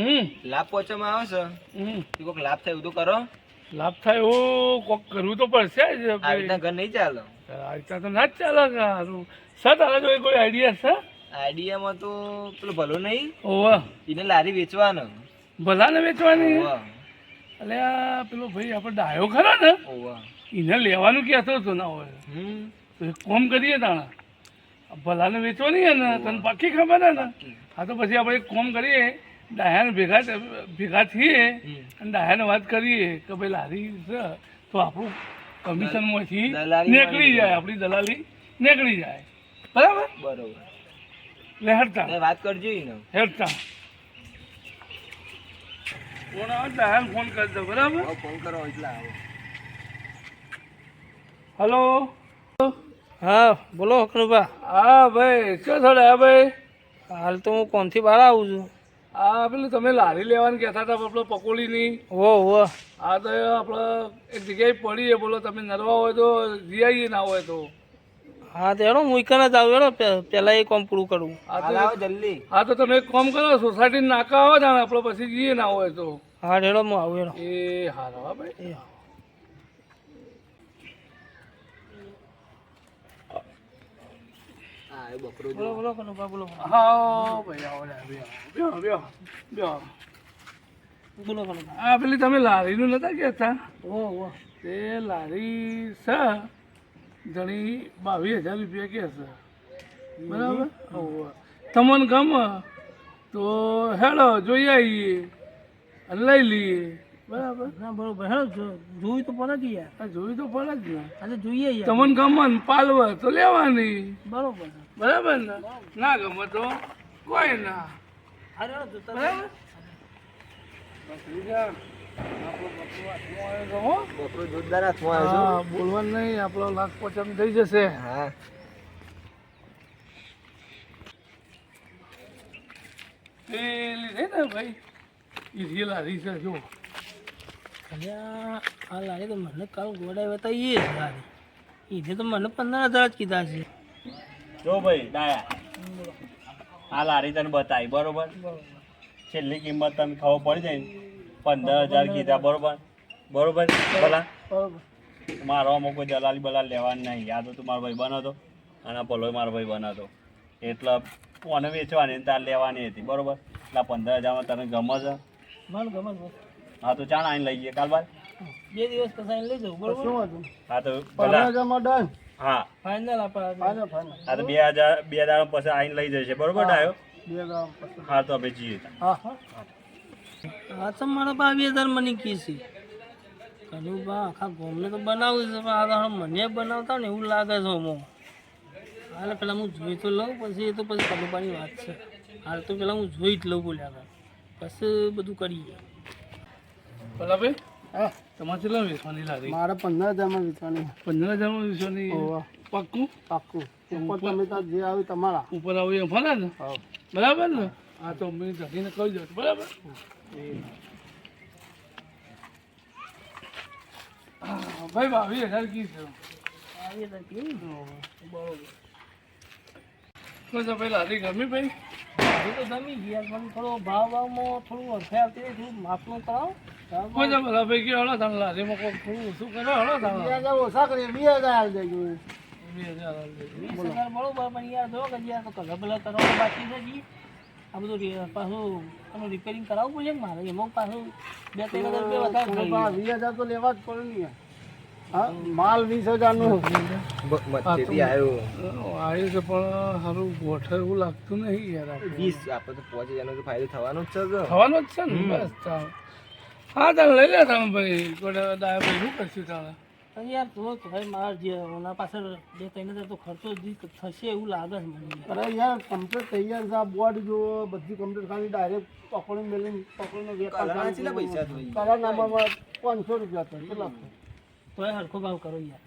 હમ. લાભ પોચવામાં આવે છે? હમ. તો કોઈક લાભ થાય એવું તો કરો. લાભ થાય એવું કોક કરવું તો પડશે જ. આ રીતના ઘર નહીં ચાલે? આ રીતના તો ના જ ચાલે સારું. સર તારા જોડે કોઈ આઈડિયા છે? આઈડિયામાં તો પેલો ભલો નહીં. ઓવા. એને લારી વેચવાનો. ભલાને વેચવાની? એટલે આ પેલો ભાઈ આપણે ડાયો ખરો ને? ઓવા. એને લેવાનું કહેતો હતો ના હોય તો એક કોમ કરીએ તાણા. ભલાને વેચવાની ને તને પાકી ખબર હે ને? હા તો પછી આપણે એક કોમ કરીએ. ડાયાને ભેગા ભેગા થઈએ અને ડાયાને વાત કરીએ કે ભાઈ લારી છે તો આપણું કમિશનમાંથી દલાલી નીકળી જાય આપણી દલાલી નીકળી જાય. બરાબર? બરોબર. એટલે હેડતા. વાત કરજો ને. હેડતા. ફોન આવે? ડાયાને ફોન કરજો બરાબર? ફોન કરો એટલે આવો. હલો? હા બોલો અકરુભા. હા ભાઈ. શું થડે હા ભાઈ? હાલ તો હું કોણથી બહાર આવું છું? આ પેલું તમે લારી લેવાનું કહેતા હતા આપણે પકોડીની. હો હો આ તો આપણે એક જગ્યાએ પડીએ બોલો તમે નરવા હોય તો જીઆઈએ ના હોય તો. હા તો એનો હું જ આવું એનો પહેલાં એ કોમ પૂરું કરું. હા તો જલ્દી. હા તો તમે એક કામ કરો સોસાયટી નાકા આવો જાણે આપણે પછી જઈએ ના હોય તો. હા એનો હું આવું એનો એ હારો હા. ભાઈ હા બકરો બોલો બોલો કનુભા બોલો હા ભાઈ આવો લે, બેહો, બેહો, બેહો. બોલો કનુભા. આ પેલી તમે લારીનું નતા કહેતા ઓ ઓ. તે લારી છે ઘણી બાવીસ હજાર રૂપિયા કે છે. બરાબર. તમને ગમે તો હેડો જોઈ આવીએ અને લઈ લઈએ. બરાબર? ના બરોબર. હેડો જોયું તો પડે જ યાર. આ જોયું તો પડે જ ને. આજે જોઈએ તમને ગમન પાલવા તો લેવાની. બરોબર. બરાબર ને? ના ગમે તો. કોઈ ના. બરાબર? બોલવાનું નહીં આપણો લાખ પચાસ થઈ જશે. હા. પેલી છે ને ભાઈ? એ રી લારી છે જો અલ્યા આ લાગે તો મને કાલ ગોડાય બતાવીએ લાગે. એને તો મને પંદર હજાર જ કીધા છે. જો ભાઈ ડાયા આ લારી તને બતાવી બરોબર? છેલ્લી કિંમત તમે ખબર પડી જાય ને? પંદર હજાર કીધા બરોબર? બરોબર? ભલા? મારો અમુક કોઈ દલાલી બલાલ લેવાની નહીં. યાદ હતું મારો ભાઈ બનાવતો. અને પલો મારો ભાઈ બનાવતો. એટલે કોને વેચવાની તાર લેવાની હતી બરોબર? એટલે પંદર હજારમાં તને ગમે છે. હા તો ચાણ આવીને લઈ જઈએ. કાલ બાર? બે દિવસ પછી લઈ જવું બરોબર? હા તો ભલા. હા. ફાઇનલ આપણે હા તો બે હજાર બે હજાર પછી આવીને લઈ જશે. બરોબર ડાયો? હા તો આપણે જઈએ હા હા. હા તો મારા બા બે હજાર મને કી છે. બા આખા ગોમને તો બનાવું છે પણ આ મને બનાવતા ને એવું લાગે છે મો હાલ પેલા હું જોઈ તો લઉં પછી એ તો પછી કનુબાની વાત છે. હાલ તો પેલા હું જોઈ જ લઉં બોલ્યા પછી બધું કરીએ. ભલા ભાઈ હા. તમારે કેટલા વેચવાની લારી? મારે પંદર હજારમાં વેચવાની પંદર હજારમાં વેચવાની પાક્કું? પાક્કું. ઉપર તમે જે આવે તમારા. ઉપર આવું એમ ફરે ને? બરાબર ને? હા તો મેં ધરીને કહી દઉં છું, બરાબર ભાઈ બાવીસ હજાર હજાર કેવું બરોબર. શું છે ભાઈ લારી ગમી ભાઈ? તો ગમી. ગયા પણ થોડો ભાવ ભાવમાં થોડું વધારે આવતી હોય, થોડું માફનું કરાવો. ભલા ભાઈ કે હળો તમે લારીમાં કોઈ થોડું ઓછું કરો હળો તમે ઓછા કરીએ બે હજાર હાલ દેજો બે હજાર હાલ દેજો. વીસ હજાર બરોબર પણ યાર જો કે યાર તો કલર બલર કરવાનું બાકી છે જી. આ બધું પાછું એનું રિપેરિંગ કરાવવું પડશે ને મારે? એમાં પાછું બે ત્રણ હજાર રૂપિયા વધારે વીસ હજાર તો લેવા જ પડે ને યાર. હા માલ વીસ હજારનું. આવ્યો છે પણ સારું ગોઠે એવું લાગતું નહીં યાર. વીસ આપણે તો પહોંચી જવાનો તો ફાયદો થવાનો જ છે થવાનો જ છે ને બસ હા તારે લઈ લે તમે ભાઈ ભાઈ શું કરશું તમે યાર તો ભાઈ મારા જે ઓના પાછળ બે ત્રણ હજાર તો ખર્ચો જ થશે એવું લાગે છે મને યાર. અરે યાર કમ્પ્લીટ તૈયાર છે આ બોર્ડ જો બધી કમ્પ્લીટ ખાલી ડાયરેક્ટ પકડી મેળવીને પકડીને વેપાર કેટલા પૈસા. થઈ? પાંચસો રૂપિયા થાય કેટલા? તોય હરખો ભાવ કરો યાર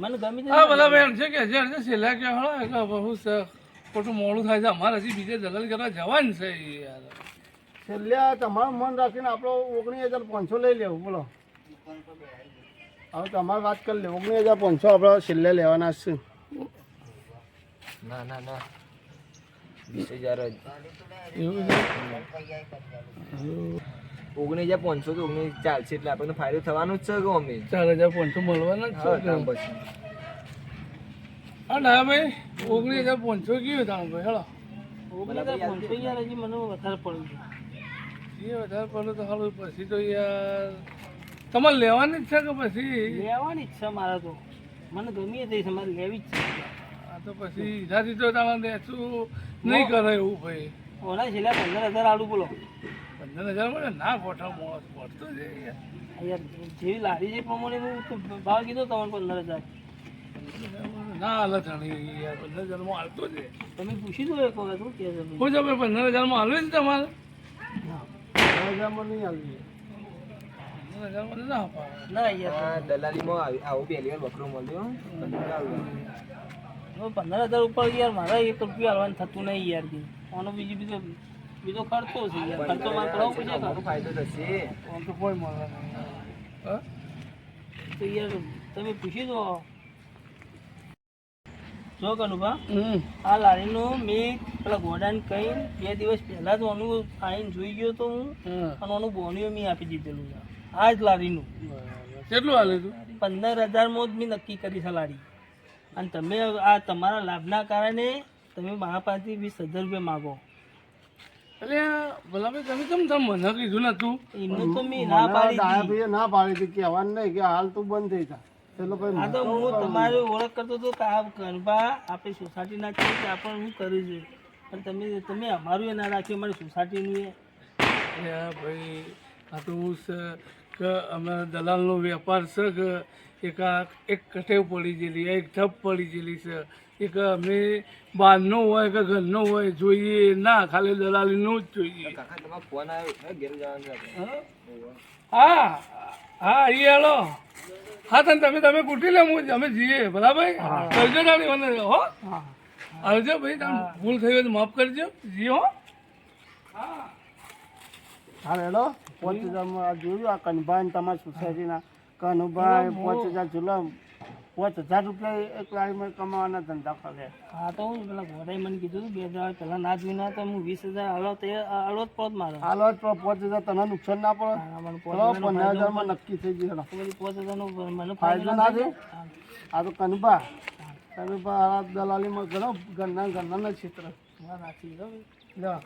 મને ગમી જાય હા ભલા બેન છે કે હજાર છે છેલ્લા કે હળો બહુ ખોટું મોડું થાય છે અમારે હજી બીજે દલાલ કરવા જવાનું છે યાર છેલ્લે તમારું મન રાખીને આપણો ઓગણીસ હજાર પાંચસો લઈ લેવું બોલો. હવે તમારે વાત કરી લે ઓગણીસ હજાર પાંચસો આપણે છેલ્લે લેવાના છે. ના ના ના. વીસ હજાર જ. એવું ઓગણીસ હજાર પાંચસો તો ઓગણીસ ચાલશે એટલે આપણને ફાયદો થવાનો જ છે કે અમે? ચાર હજાર પાંચસો મળવાના જ છે? પછી. હા ના ભાઈ. ઓગણીસ હજાર પાંચસો કયું તમે ભાઈ? હેલો. ઓગણીસ હજાર પાંચસો યાર હજી મને વધારે પડ્યું છે. એ વધારે પડે તો સારું પછી તો યાર તમારે લેવાની જ છે કે પછી? લેવાની જ છે મારે તો. મને ગમી તે છે મારે લેવી જ છે. આ તો પછી એનાથી તો તારા લેશું નહીં કરે એવું ભાઈ. ઓના છેલ્લા પંદર હજાર આલુ બોલો. પંદર હજાર મળે? ના ગોઠા મોસ પડતો છે યાર. યાર જેવી લારી છે પ્રમાણે ભાવ કીધો તમને પંદર હજાર. ના હાલે જાણી યાર પંદર હજારમાં હાલતો છે તમે પૂછી દો એક વખત શું કહે છે હું પંદર હજારમાં હાલવે છે તમારે? દસ હજારમાં નહીં આવી પંદર હજારમાં ના યાર દલાલીમાં આવી- આવો પહેલી વાર બકરો મળ્યો. પંદર હવે પંદર હજાર ઉપર યાર મારા એક રૂપિયા હાલવાનું થતું નહીં યાર આનો બીજો બીજો બીજો ખર્ચો છે યાર. ખર્ચો મારે કરવો પડશે ફાયદો થશે. કોઈ મળે નહીં. તો યાર તમે પૂછી દો. જો કનુભા આ લારીનું મેં પેલા ગોડાને કહી બે દિવસ પહેલા તો આનું આઈને જોઈ ગયો તો હું. અને આનું બોનીઓ મેં આપી દીધેલું છે. આ જ લારીનું. કેટલું હાલે તું? પંદર હજારમાં જ મેં નક્કી કરી છે લારી. અને તમે આ તમારા લાભના કારણે તમે મારા પાસેથી વીસ હજાર રૂપિયા માગો. એટલે ભલા ભાઈ તમે કેમ તમે મને કીધું નતું? એનું તો મેં ના પાડી ના પાડી હતી કહેવાનું નહીં કે હાલ તું બંધ થઈ જા. એટલે ભાઈ આ તો હું તમારી ઓળખ કરતો હતો કે આ ગરબા સોસાયટી સોસાયટીના છે કે આપણે હું કર્યું છું પણ તમે તમે અમારું એ ના રાખ્યું અમારી સોસાયટીનું એ. ભાઈ આ તો હું કે અમે દલાલનો વેપાર છે કે એક આ એક કઠેવ પડી ગયેલી એક ઠપ પડી ગયેલી છે એક અમે બહારનો હોય કે ઘરનો હોય જોઈએ ના ખાલી દલાલીનું જ જોઈએ. કાકા તમારો ફોન આવ્યો ઘેર જવાનું હા. હા એ હેલો. હા તને તમે તમે કુટી લે હું અમે જઈએ. બરાબર? કરજો તારી મને હો. આવજો ભાઈ તમે ભૂલ થઈ હોય તો માફ કરજો. જી હો. હા હેલો. પોચ હજારમાં જોયું આ કનભાઈ તમારી સોસાયટીના? કનુભાઈ પોચ હજાર જુલમ. પાંચ હજાર રૂપિયા એક લાઈનમાં કમાવાના ધંધા કરે. હા તો હું પેલા ઘોડાએ મને કીધું બે હજાર પહેલાં ના જોઈને તો હું વીસ હજાર હાલો તે હાલો જ પડત મારો. હાલો જ પાંચ હજાર તને નુકસાન ના પડે? પંદર હજારમાં નક્કી થઈ ગયું પાંચ હજારનો મને ફાયદો ના છે હા. આ તો કનુભા. કનુભા દલાલીમાં ઘણો ઘરના ઘરના ક્ષેત્ર. ભાઈ. લ્યો